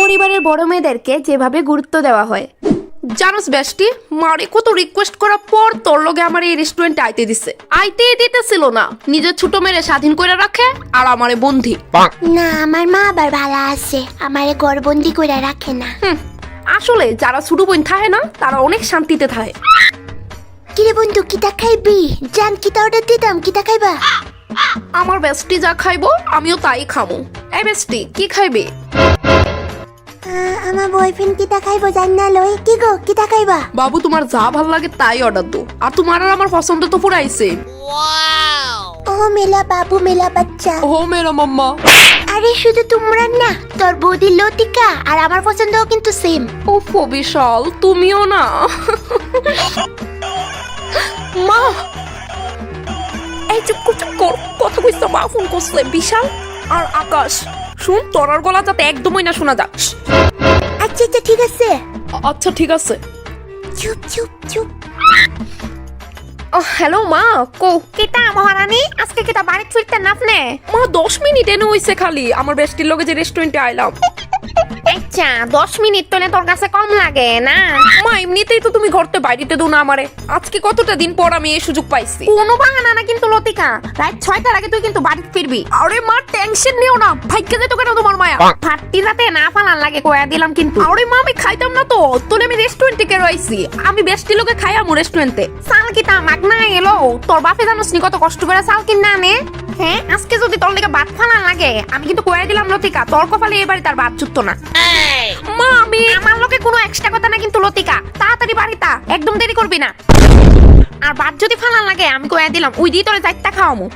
পরিবারের বড় মেয়েদেরকে যেভাবে গুরুত্ব দেওয়া হয়। জানোস বেষ্টি মারে কত রিকোয়েস্ট করার পর তোর লগে আমার এই রেস্টুরেন্টে আইতে দিছে। আইতে দিতেছিল না। নিজের ছোট মেয়েরে স্বাধীন করে রাখে আর আমারে বন্ধি না আমার মা আবার ভালো আছে। আমারে গড়বন্দি করে রাখে না। আসলে যারা ছোট বোন থাকে না তারা অনেক শান্তিতে থাকে। কিরে বন্ধু কিতা খাইবি? জান কিতা অর্ডার দিতাম কিতা খাইবা? আমার বেস্টি যা খাইবো আমিও তাই খামো। এই বেস্টি কি খাইবে? আমার বয়ফ্রেন্ড কিতা খাইবো জান না লই। কি গো কিতা খাইবা বাবু তোমার যা ভালো লাগে তাই অর্ডার দো। আর তোমার আর আমার পছন্দ তো পুরাইছে। ও মেলা বাবু মেলা বাচ্চা। ও মেরা মাম্মা। আরে শুধু তোমরা না তোর বৌদি লতিকা আর আমার পছন্দও কিন্তু সেম ও বিশাল তুমিও না। মা! এই চুপ চুপ কর কথা কইছ মা ফোন করছে বিশাল। আর আকাশ। শুন তোরার গলা যাতে একদমই না শোনা যাক আচ্ছা আচ্ছা ঠিক আছে। আচ্ছা ঠিক আছে। চুপ চুপ চুপ। হ্যালো মা। কো কিতা মহারানী? আজকে কিতা বাড়ি ফিরতে নাফনে? মা দশ মিনিট এনে হইছে খালি। আমার বেস্টির লগে যে রেস্টুরেন্টে আইলাম। আচ্ছা দশ মিনিট তোলে তোর কাছে কম লাগে না? মা এমনিতেই তো তুমি ঘরতে বাইরেতে দো না আমারে। আজকে কতটা দিন পর আমি এই সুযোগ পাইছি? কোনো বাহানা না কিন্তু লতিকা। রাত ছয়টার আগে তুই কিন্তু বাড়ি ফিরবি। আরে মা টেনশন নিও না। ভাগ্যে যেত কেন তোমার মায়া। ফাটতি রাতে না ফালান লাগে কয়া দিলাম কিন্তু। আরে মা আমি খাইতাম না তো। তোলে আমি রেস্টুরেন্টে কে রইছি আমি বেস্টি লোকে খাই আমু রেস্টুরেন্টে সাল কিতা মাগনা এলো? তোর বাপে জানোস নি কত কষ্ট করে চাল কিনা আনে? হ্যাঁ আজকে যদি তোর লেগে ভাত ফালান লাগে আমি কিন্তু কয়া দিলাম লতিকা তোর কপালে এবারে তার ভাত জুটতো না। মা আমি আমার লোকে কোনো এক্সট্রা কথা না কিন্তু লতিকা। তাড়াতাড়ি বাড়িতা একদম দেরি করবি না। আর ভাত যদি ফালান লাগে আমি কয়া দিলাম ওই দিয়ে তোরে চারটা খাওয়ামু।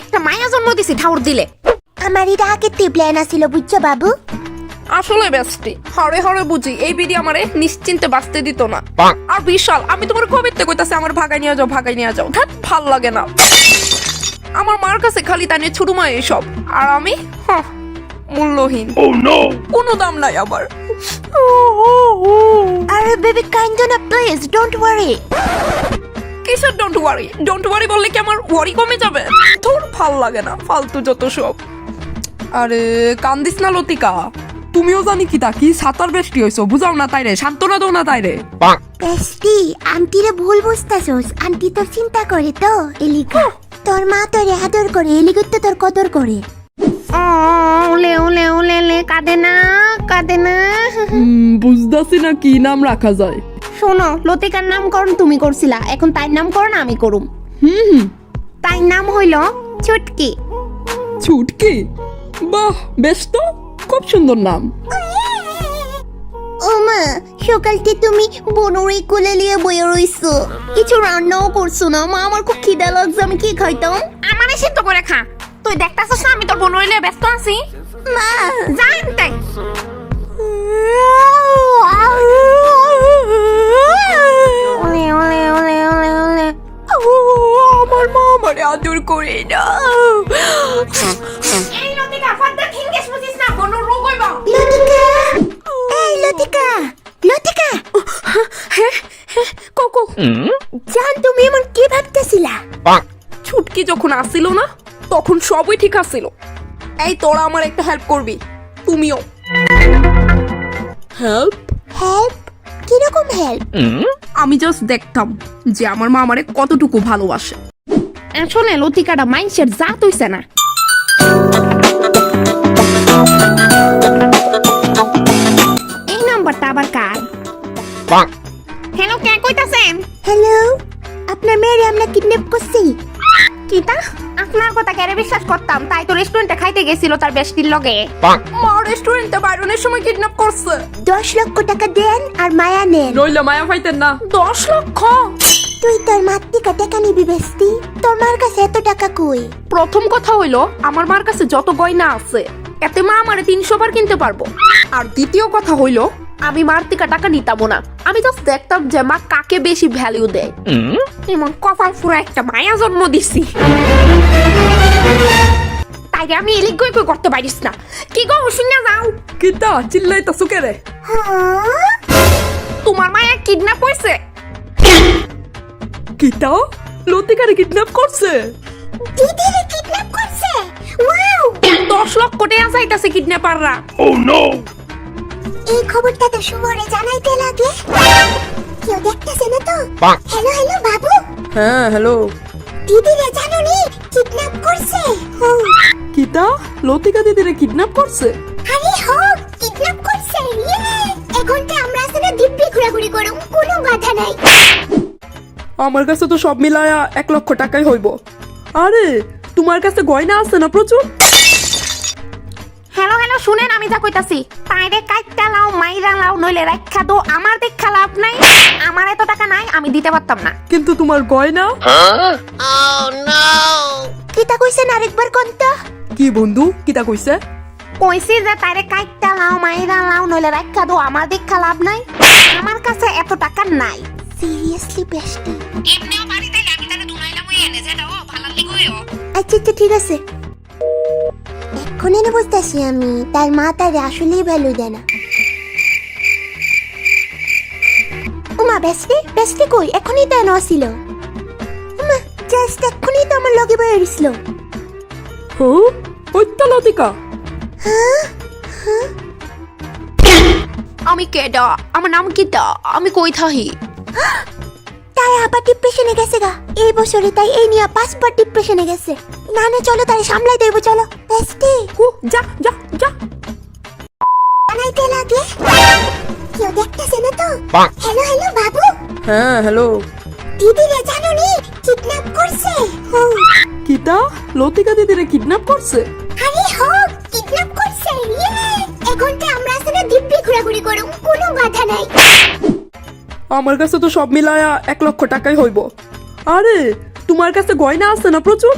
একটা মায়া জন্ম দিছি ঠাউর দিলে। আমার এটা আগের প্ল্যান আছিল বুঝছ বাবু? আসলে বেস্টি হরে হরে বুঝি এই বিধি আমারে নিশ্চিন্তে বাঁচতে দিত না। আর বিশাল আমি তোমার কবিতে কইতাছে আমার ভাগাই নিয়ে যাও ভাগাই নিয়ে যাও। ধ্যাত ভালো লাগে না। আমার মার কাছে খালি তা নিয়ে ছোট মা এইসব আর আমি? মূল্যহীন। কোনো দাম নাই আবার আরে বেবি কাইন্ড না প্লিজ ডোন্ট ওয়ারি কিসের ডোন্ট ওয়ারি ডোন্ট ওয়ারি বললে কি আমার ওয়ারি কমে যাবে? তোর ভালো লাগে না ফালতু যত সব। আরে কান্দিস না লতিকা। তুমিও জানি কি তা কি সাতার বেষ্টি হইছো বুঝাও না তাইরে সান্ত্বনা দাও না তাইরে। বেস্টি আন্টিরে ভুল বুঝতাছস আন্টি তো চিন্তা করে তো এলিকা। তোর মা তোরে আদর করে এলিগা তো তোর কদর করে। ওলে ওলে ওলে লে কাঁদে না কাঁদে না। বুঝতাছি না কি নাম রাখা যায়। শোনো লতিকার নামকরণ তুমি করছিলা এখন তাই নামকরণ আমি করুম। হুম হুম। তাই নাম হইল ছুটকি। ছুটকি? বাহ বেশ তো খুব সুন্দর নাম। ও মা সকালতে তুমি বনরে কোলে নিয়ে বয়ে রইছো। কিছু রান্নাও করছ না? মা আমার খুব খিদা লাগছে আমি কি খাইতাম? আমারে সিদ্ধ করে খা। তুই দেখতাছস না আমি তোর বনরে নিয়ে ব্যস্ত আছি। মা। ওলে ওলে আমার মা আমারে আদর করে না। জান তুমি এমন কি ভাবতেছিলা? ছুটকি যখন আসিল না তখন সবই ঠিক আসিল। এই তোরা আমার একটা হেল্প করবি তুমিও। হেল্প হেল্প কীরকম হেল্প আমি জাস্ট দেখতাম যে আমার মা আমারে কতটুকু ভালোবাসে। আসলে লতিকাটা মাইন্ডসেট জাত হইছে না। করতাম তাই তো রেস্টুরেন্টে খাইতে গেছিল তার বেষ্টির লগে। মা রেস্টুরেন্টে বাইরনের সময় কিডন্যাপ করছে। দশ লক্ষ টাকা দেন আর মায়া নেন। নইলে মায়া পাইতেন না। দশ লক্ষ? তুই তোর মাতৃকা টাকা নিবি বেস্তি তোর মার কাছে এত টাকা কই? প্রথম কথা হইল আমার মার কাছে যত গয়না আছে এতে মা আমারে তিনশো বার কিনতে পারব। আর দ্বিতীয় কথা হইল আমি মার থেকে টাকা নিতামও না। আমি জাস্ট দেখতাম যে মা কাকে বেশি ভ্যালু দেয়। এমন কপাল ফুরা একটা মায়া জন্ম দিছি। তাই রে আমি এলিক গই কই করতে পারিস না। কি গো শুনে যাও কিতা চিল্লাইতাছো কে রে তোমার মায়া কিডন্যাপ হইছে কিতা লতিকারে কিডন্যাপ করছে দিদিরে কিডন্যাপ করছে ওয়াও দশ চাইতাছে কিডন্যাপাররা এই খবরটা তো সুমরে জানাইতে লাগলে কেউ দেখতেছে না তো? হ্যালো হ্যালো বাবু। হ্যাঁ হ্যালো দিদিরে কিডন্যাপ করছে। হো কিতা? লতিকা দিদিরে কিডন্যাপ করছে? আরে হো কিডন্যাপ করছে এখনটা আমরা আসলে দিব্যি ঘোরাঘুরি করুম কোনো বাধা নাই। আমার কাছে তো সব মিলায়া এক লক্ষ টাকাই হইব। আরে তোমার কাছে গয়না আছে না প্রচুর? শুনেন আমি যা কইতাছি। তাইরে কাইটটা লাও মাইরা লাও নইলে রাখা দো আমার দেখা লাভ নাই। আমার এত টাকা নাই আমি দিতে পারতাম না। কিন্তু তোমার গয়না? কিতা কইছেন আরেকবার কোনটা কি বন্ধু কিতা কইছে? কইছি যে তাইরে কাইটটা লাও মাইরা লাও নইলে রাখা দো আমার দেখা লাভ নাই। আমার কাছে এত টাকা নাই। Seriously bestie. এমনিও বাড়ি তাইলে আমি তারে দুনাইলাম ওই এনে যেটা ও ভালো লিগুইও আচ্ছা আচ্ছা ঠিক আছে। এক্ষুনি না বুঝতেছি আমি। তার মা তারে আসলেই ভ্যালু দেয় না। উমা বেস্টি বেস্টি কই? এখনই তো আসিল। উমা জাস্ট এক্ষুনি তো আমার লগে বয়ে আসছিল হো? ওই তো লতিকা? আমি কেডা? আমার নাম কিতা আমি কই থাহি? তাই আবার ডিপ্রেশনে গেছে গা। এই বছরে তাই এই নিয়ে পাঁচবার ডিপ্রেশনে গেছে। না না চলো তাই সামলাই দেবো চলো। বেস্টি হু যা যা যা। বানাইতে লাগলে কেউ দেখতেছে না তো? হ্যালো হ্যালো বাবু। হ্যাঁ হ্যালো। দিদিরে জানো নি কিডন্যাপ করছে। হো কিতা? লতিকা দিদিরে কিডন্যাপ করছে? আরে হো কিডন্যাপ করছে। ইয়ে এখনটা আমরা আসলে দিব্যি ঘোরাঘুরি করুম কোনো বাধা নাই। আমার কাছে তো সব মিলায়া এক লক্ষ টাকাই হইব। আরে তোমার কাছে গয়না আছে না প্রচুর?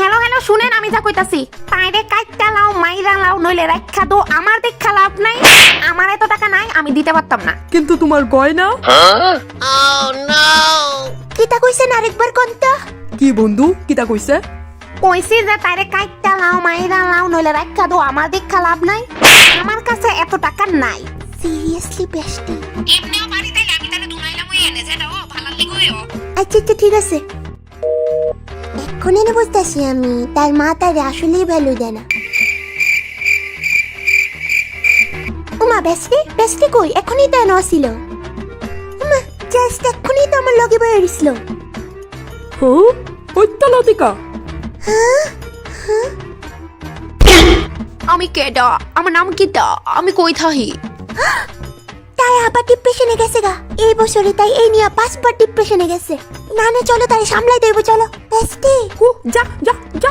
হ্যালো হ্যালো শুনেন আমি যা কইতাছি। তাইরে কাইটটা লাও মাইরা লাও নইলে রাখা দো আমার দেখা লাভ নাই আমার এত টাকা নাই আমি দিতে পারতাম না। কিন্তু তোমার গয়না? কিতা কইছেন আরেকবার কোনটা কি বন্ধু কিতা কইছে? কইছি যে তাইরে কাইটটা লাও মাইরা লাও নইলে রাখা দো আমার দেখা লাভ নাই আমার কাছে এত টাকা নাই। সিরিয়াসলি বেস্টি এমনিও বাড়ি তাইলে আমি তারে দুনাইলাম ওই এনে যেটা ও ভালো লিগুইও আচ্ছা আচ্ছা ঠিক আছে। এক্ষুনি না বুঝতেছি আমি। তার মা তারে আসলেই ভ্যালু দেয় না। উমা বেস্টি বেস্টি কই? এখনই তো এনে আসিল। উমা জাস্ট এখনই তো আমার লগে বয়ে আসছিল হো? ওই তো লতিকা? আমি কেডা? আমার নাম কিতা আমি কই থাহি? তাই আবার ডিপ্রেশনে গেছে গা। এই বছরে তাই এই নিয়ে পাঁচবার ডিপ্রেশনে গেছে। না না, চলো তাই সামলাই দেবো, চলো। বেস্টি যা যা যা।